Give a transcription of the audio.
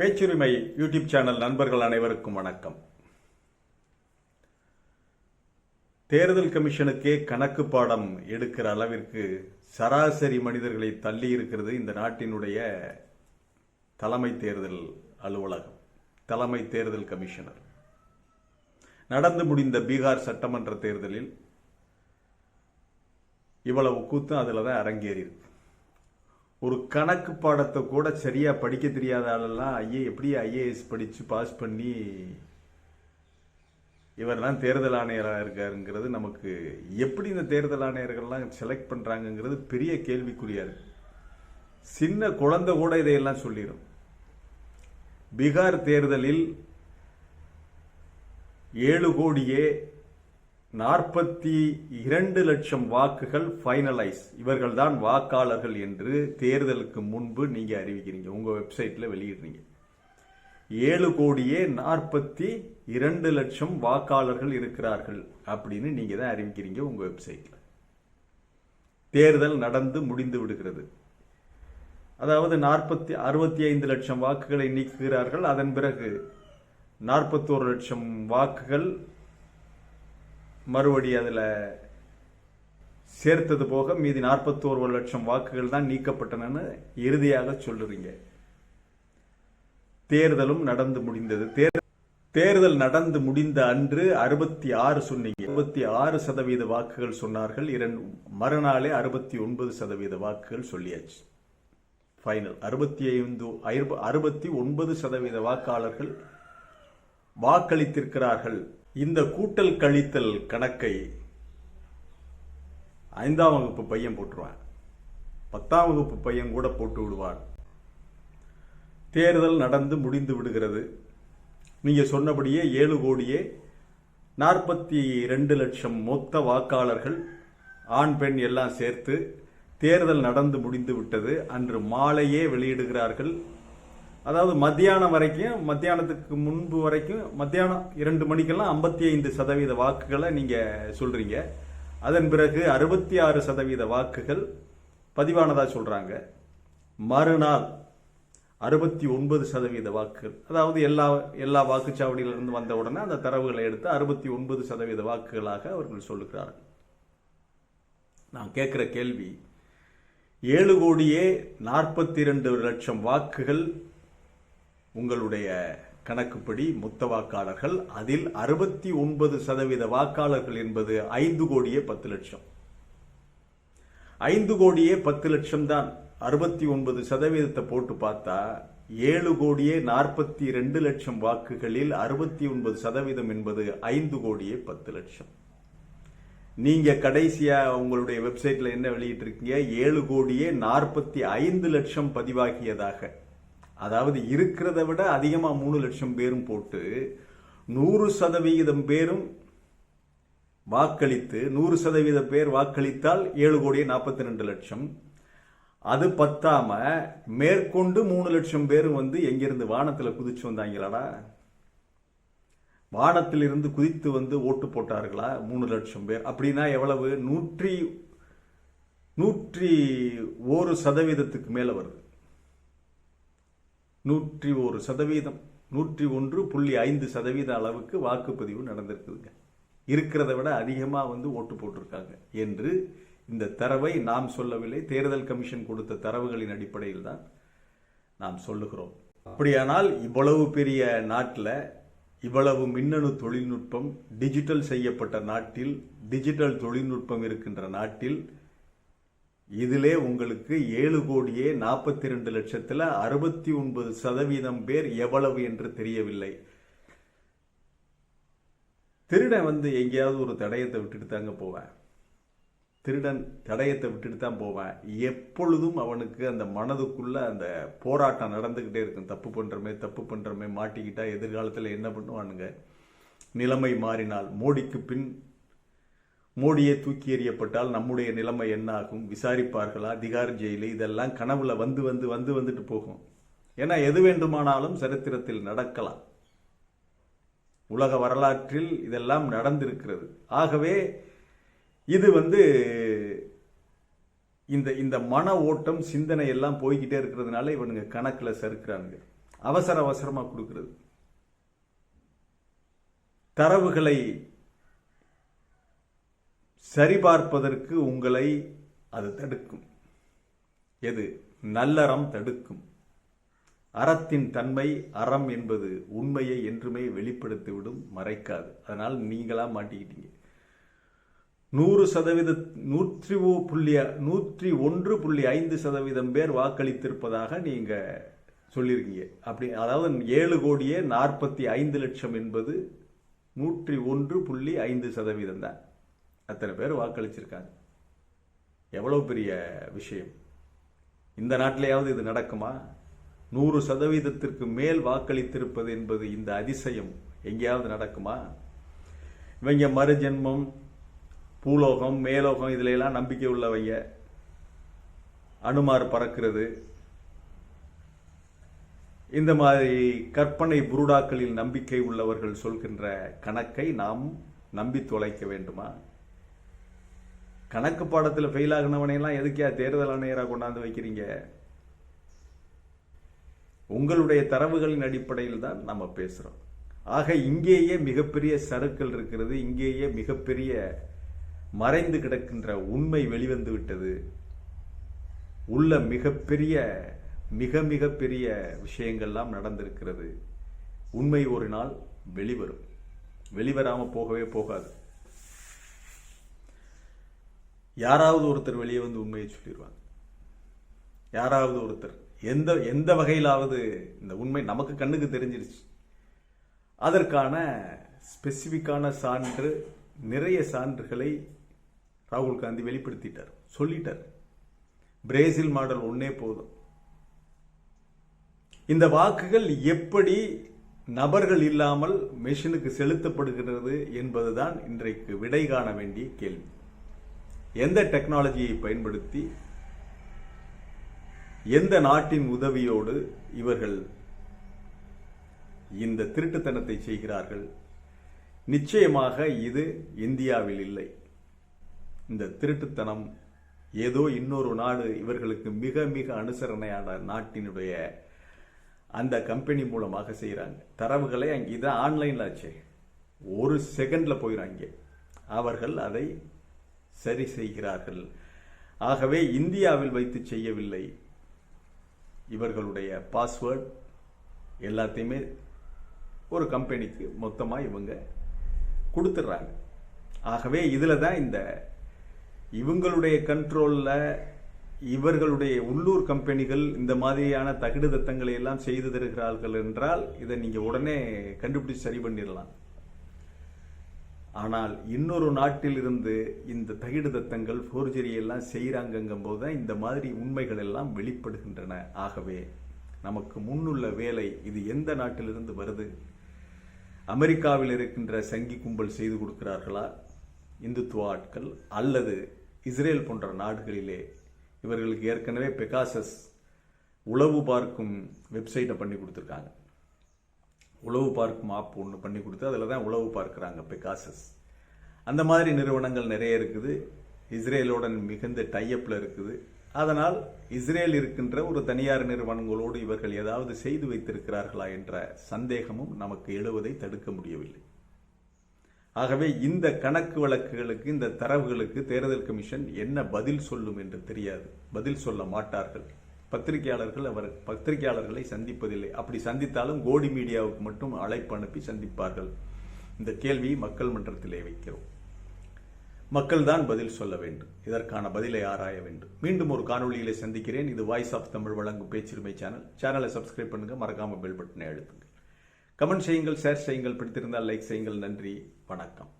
பேச்சுரிமை YouTube channel நண்பர்கள் அனைவருக்கும் வணக்கம். தேர்தல் கமிஷனுக்கே கணக்கு பாடம் எடுக்கிற அளவிற்கு சராசரி மனிதர்களை தள்ளி இருக்கிறது இந்த நாட்டினுடைய தலைமை தேர்தல் அலுவலகம் தலைமை தேர்தல் கமிஷனர். நடந்து முடிந்த பீகார் சட்டமன்ற தேர்தலில் இவ்வளவு கூத்தும் அதில் தான் அரங்கேறியிருக்கு. ஒரு கணக்கு பாடத்தை கூட சரியா படிக்க தெரியாத ஆளெல்லாம் ஐஏ எப்படி ஐஏஎஸ் படிச்சு பாஸ் பண்ணி இவரெல்லாம் தேர்தல் ஆணையராக இருக்காருங்கிறது நமக்கு எப்படி இந்த தேர்தல் ஆணையர்கள்லாம் செலக்ட் பண்ணுறாங்கங்கிறது பெரிய கேள்விக்குறியா இருக்குது சின்ன குழந்தை கூட இதையெல்லாம் சொல்லிடும் பீகார் தேர்தலில் ஏழு கோடியே நாற்பத்தி இரண்டு லட்சம் வாக்குகள் ஃபைனலைஸ் இவர்கள் தான் வாக்காளர்கள் என்று தேர்தலுக்கு முன்பு நீங்க அறிவிக்கிறீங்க. உங்க வெப்சைட்ல வெளியிடுறீங்க. ஏழு கோடியே நாற்பத்தி இரண்டு லட்சம் வாக்காளர்கள் இருக்கிறார்கள் அப்படின்னு நீங்க தான் அறிவிக்கிறீங்க உங்க வெப்சைட்ல தேர்தல் நடந்து முடிந்து விடுகிறது. அதாவது நாற்பத்தி அறுபத்தி ஐந்து லட்சம் வாக்குகளை நீக்குகிறார்கள். அதன் பிறகு நாற்பத்தோரு லட்சம் வாக்குகள் மறுபடி அதில் சேர்த்தது போக மீதி நாற்பத்தோரு லட்சம் வாக்குகள் தான் நீக்கப்பட்டனன்னு இறுதியாக சொல்லுறீங்க தேர்தலும் நடந்து முடிந்தது. தேர் தேர்தல் நடந்து முடிந்த அன்று அறுபத்தி ஆறு சொன்னீங்க. அறுபத்தி ஆறு சதவீத வாக்குகள் சொன்னார்கள். இரண்டு மறுநாளே அறுபத்தி ஒன்பது சதவீத வாக்குகள் சொல்லியாச்சு. ஃபைனல் அறுபத்தி ஐந்து அறுபத்தி ஒன்பது சதவீத வாக்காளர்கள் வாக்களித்திருக்கிறார்கள். இந்த கூட்டல் கழித்தல் கணக்கை ஐந்தாம் வகுப்பு பையன் போட்டுருவான். பத்தாம் வகுப்பு பையன் கூட போட்டு விடுவான். தேர்தல் நடந்து முடிந்து விடுகிறது. நீங்கள் சொன்னபடியே ஏழு கோடியே நாற்பத்தி ரெண்டு லட்சம் மொத்த வாக்காளர்கள் ஆண் பெண் எல்லாம் சேர்த்து தேர்தல் நடந்து முடிந்து விட்டது. அன்று மாலையே வெளியிடுகிறார்கள். அதாவது மத்தியானம் வரைக்கும் மத்தியானத்துக்கு முன்பு வரைக்கும் மத்தியானம் இரண்டு மணிக்கெல்லாம் ஐம்பத்தி ஐந்து சதவீத வாக்குகளை நீங்கள் சொல்கிறீங்க அதன் பிறகு அறுபத்தி ஆறு சதவீத வாக்குகள் பதிவானதாக சொல்கிறாங்க மறுநாள் அறுபத்தி ஒன்பது சதவீத வாக்குகள். அதாவது எல்லா எல்லா வாக்குச்சாவடியிலிருந்து வந்த உடனே அந்த தரவுகளை எடுத்து அறுபத்தி ஒன்பது சதவீத வாக்குகளாக அவர்கள் சொல்லுகிறார்கள். நான் கேட்குற கேள்வி ஏழு கோடியே நாற்பத்தி இரண்டு லட்சம் வாக்குகள் உங்களுடைய கணக்குப்படி மொத்த வாக்காளர்கள் அதில் அறுபத்தி ஒன்பது சதவீத வாக்காளர்கள் என்பது ஐந்து கோடியே பத்து லட்சம். ஐந்து கோடியே பத்து லட்சம் தான் அறுபத்தி ஒன்பது சதவீதத்தை போட்டு பார்த்தா ஏழு கோடியே நாற்பத்தி ரெண்டு லட்சம் வாக்குகளில் அறுபத்தி ஒன்பது சதவீதம் என்பது ஐந்து கோடியே பத்து லட்சம். நீங்க கடைசியா உங்களுடைய வெப்சைட்ல என்ன வெளியிட்டிருக்கீங்க? ஏழு கோடியே நாற்பத்தி ஐந்து லட்சம் பதிவாகியதாக. அதாவது இருக்கிறத விட அதிகமாக மூணு லட்சம் பேரும் போட்டு நூறு சதவிகிதம் பேரும் வாக்களித்து நூறு சதவீத பேர் வாக்களித்தால் ஏழு கோடியே நாற்பத்தி ரெண்டு லட்சம். அது பத்தாம மேற்கொண்டு மூணு லட்சம் பேரும் வந்து எங்கிருந்து வானத்தில் குதிச்சு வந்தாங்களாடா? வானத்திலிருந்து குதித்து வந்து ஓட்டு போட்டார்களா? மூணு லட்சம் பேர். அப்படின்னா எவ்வளவு? நூற்றி நூற்றி ஒரு சதவீதத்துக்கு மேலே வருது. நூற்றி ஒரு சதவீதம் நூற்றி ஒன்று புள்ளி ஐந்து சதவீத அளவுக்கு வாக்குப்பதிவு நடந்திருக்குதுங்க. இருக்கிறத விட அதிகமாக வந்து ஓட்டு போட்டிருக்காங்க என்று இந்த தரவை நாம் சொல்லவில்லை. தேர்தல் கமிஷன் கொடுத்த தரவுகளின் அடிப்படையில் தான் நாம் சொல்லுகிறோம். அப்படியானால் இவ்வளவு பெரிய நாட்டில் இவ்வளவு மின்னணு தொழில்நுட்பம் டிஜிட்டல் செய்யப்பட்ட நாட்டில் டிஜிட்டல் தொழில்நுட்பம் இருக்கின்ற நாட்டில் இதிலே உங்களுக்கு ஏழு கோடியே நாற்பத்தி ரெண்டு லட்சத்தில் அறுபத்தி ஒன்பது சதவீதம் பேர் எவ்வளவு என்று தெரியவில்லை. திருடன் வந்து எங்கேயாவது ஒரு தடயத்தை விட்டுட்டு தாங்க போவேன். திருடன் தடயத்தை விட்டுட்டு தான் போவேன். எப்பொழுதும் அவனுக்கு அந்த மனதுக்குள்ள அந்த போராட்டம் நடந்துக்கிட்டே இருக்கும். தப்பு பண்ணுறமே தப்பு பண்ணுறமே மாட்டிக்கிட்டா எதிர்காலத்தில் என்ன பண்ணுவானுங்க? நிலைமை மாறினால் மோடிக்கு பின் மோடியே தூக்கி எறியப்பட்டால் நம்முடைய நிலைமை என்ன ஆகும்? விசாரிப்பார்களா? திகார் ஜெயிலு. இதெல்லாம் கனவுல வந்து வந்து வந்து வந்துட்டு போகும். ஏன்னா எது வேண்டுமானாலும் சரித்திரத்தில் நடக்கலாம். உலக வரலாற்றில் இதெல்லாம் நடந்திருக்கிறது. ஆகவே இது வந்து இந்த இந்த மன ஓட்டம் சிந்தனை எல்லாம் போய்கிட்டே இருக்கிறதுனால இவனுங்க கணக்கில் சறுக்கிறானுங்க. அவசர அவசரமாக கொடுக்கறது. தரவுகளை சரிபார்ப்பதற்கு உங்களை அது தடுக்கும். எது? நல்லறம் தடுக்கும். அறத்தின் தன்மை அறம் என்பது உண்மையை என்றுமே வெளிப்படுத்திவிடும் மறைக்காது. அதனால் நீங்களா மாட்டிக்கிட்டீங்க. நூறு சதவீத நூற்றி ஓ- புள்ளி நூற்றி ஒன்று புள்ளி ஐந்து சதவீதம் பேர் வாக்களித்திருப்பதாக நீங்கள் சொல்லியிருக்கீங்க. அப்படி அதாவது ஏழு கோடியே நாற்பத்தி ஐந்து லட்சம் என்பது நூற்றி ஒன்று புள்ளி ஐந்து சதவீதம் தான் அத்தனை பேர் வாக்களிச்சிருக்காங்க. எவ்வளவு பெரிய விஷயம். இந்த நாட்டிலேயாவது இது நடக்குமா? நூறு சதவீதத்திற்கு மேல் வாக்களித்திருப்பது என்பது இந்த அதிசயம். எங்கேயாவது நடக்குமா? இவங்க மறுஜென்மம் பூலோகம் மேலோகம் இதுல எல்லாம் நம்பிக்கை உள்ளவங்க. அனுமார் பறக்கிறது. இந்த மாதிரி கற்பனை புருடாக்களில் நம்பிக்கை உள்ளவர்கள் சொல்கின்ற கணக்கை நாம் நம்பி தொலைக்க வேண்டுமா? கணக்கு பாடத்தில் ஃபெயில் ஆகினவனையெல்லாம் எதுக்கே தேர்தல் ஆணையராக கொண்டாந்து வைக்கிறீங்க? உங்களுடைய தரவுகளின் அடிப்படையில் தான் நம்ம பேசுகிறோம் ஆக இங்கேயே மிகப்பெரிய சறுக்கல் இருக்கிறது இங்கேயே மிகப்பெரிய மறைந்து கிடக்கின்ற உண்மை வெளிவந்து விட்டது. உள்ள மிகப்பெரிய மிக மிக பெரிய விஷயங்கள்லாம் நடந்திருக்கிறது. உண்மை ஒரு நாள் வெளிவரும். வெளிவராமல் போகவே போகாது. யாராவது ஒருத்தர் வெளியே வந்து உண்மையை சொல்லிடுவாங்க யாராவது ஒருத்தர். எந்த எந்த வகையிலாவது இந்த உண்மை நமக்கு கண்ணுக்கு தெரிஞ்சிருச்சு. அதற்கான ஸ்பெசிஃபிக்கான சான்று நிறைய சான்றுகளை ராகுல் காந்தி வெளிப்படுத்திட்டார் சொல்லிட்டார். பிரேசில் மாடல் ஒன்னே போதும். இந்த வாக்குகள் எப்படி நபர்கள் இல்லாமல் மெஷினுக்கு செலுத்தப்படுகிறது என்பதுதான் இன்றைக்கு விடை காண வேண்டிய கேள்வி. எந்த டெக்னாலஜியை பயன்படுத்தி எந்த நாட்டின் உதவியோடு இவர்கள் இந்த திருட்டுத்தனத்தை செய்கிறார்கள்? நிச்சயமாக இது இந்தியாவில் இல்லை. இந்த திருட்டுத்தனம் ஏதோ இன்னொரு நாடு இவர்களுக்கு மிக மிக அனுசரணையான நாட்டினுடைய அந்த கம்பெனி மூலமாக செய்கிறாங்க தரவுகளை அங்கே இதான் ஆன்லைனில் ஆச்சு. ஒரு செகண்ட்ல போயிறாங்க. அவர்கள் அதை சரி செய்கிறார்கள். ஆகவே இந்தியாவில் வைத்து செய்யவில்லை. இவர்களுடைய பாஸ்வேர்ட் எல்லாத்தையுமே ஒரு கம்பெனிக்கு மொத்தமாக இவங்க கொடுத்துட்றாங்க ஆகவே இதில் தான் இந்த இவங்களுடைய கண்ட்ரோலில் இவர்களுடைய உள்ளூர் கம்பெனிகள் இந்த மாதிரியான தகுடு தத்தங்களை எல்லாம் செய்து தருகிறார்கள் என்றால் இதை நீங்கள் உடனே கண்டுபிடிச்சு சரி பண்ணிடலாம். ஆனால் இன்னொரு நாட்டில் இருந்து இந்த தகிடுதத்தங்கள் ஃபோர்ஜரி எல்லாம் செய்கிறாங்கங்கும் போது தான் இந்த மாதிரி உண்மைகள் எல்லாம் வெளிப்படுகின்றன. ஆகவே நமக்கு முன்னுள்ள வேலை இது எந்த நாட்டிலிருந்து வருது? அமெரிக்காவில் இருக்கின்ற சங்கி கும்பல் செய்து கொடுக்கிறார்களா? இந்துத்துவ ஆட்கள் அல்லது இஸ்ரேல் போன்ற நாடுகளிலே இவர்களுக்கு ஏற்கனவே பெகாசஸ் உளவு பார்க்கும் வெப்சைட்டை பண்ணி கொடுத்துருக்காங்க. உளவு பார்க்கும் ஆப் ஒன்று பண்ணி கொடுத்து அதில் தான் உளவு பார்க்குறாங்க பெகாசஸ். அந்த மாதிரி நிறுவனங்கள் நிறைய இருக்குது. இஸ்ரேலுடன் மிகுந்த டைஅப்பில் இருக்குது. அதனால் இஸ்ரேல் இருக்கின்ற ஒரு தனியார் நிறுவனங்களோடு இவர்கள் ஏதாவது செய்து வைத்திருக்கிறார்களா என்ற சந்தேகமும் நமக்கு எழுவதை தடுக்க முடியவில்லை. ஆகவே இந்த கணக்கு வழக்குகளுக்கு இந்த தரவுகளுக்கு தேர்தல் கமிஷன் என்ன பதில் சொல்லும் என்று தெரியாது. பதில் சொல்ல மாட்டார்கள். பத்திரிகையாளர்கள் அவர் பத்திரிகையாளர்களை சந்திப்பதில்லை. அப்படி சந்தித்தாலும் கோடி மீடியாவுக்கு மட்டும் அழைப்பு அனுப்பி சந்திப்பார்கள். இந்த கேள்வியை மக்கள் மன்றத்திலே வைக்கிறோம். மக்கள் தான் பதில் சொல்ல வேண்டும். இதற்கான பதிலை ஆராய வேண்டும். மீண்டும் ஒரு காணொளியிலே சந்திக்கிறேன். இது வாய்ஸ் ஆஃப் தமிழ் வழங்கும் பேச்சுரிமை சேனல் சேனலை சப்ஸ்கிரைப் பண்ணுங்க. மறக்காம பெல் பட்டனை அழுத்துங்கள் கமெண்ட் செய்யுங்கள் ஷேர் செய்யுங்கள். பிடித்திருந்தால் லைக் செய்யுங்கள். நன்றி. வணக்கம்.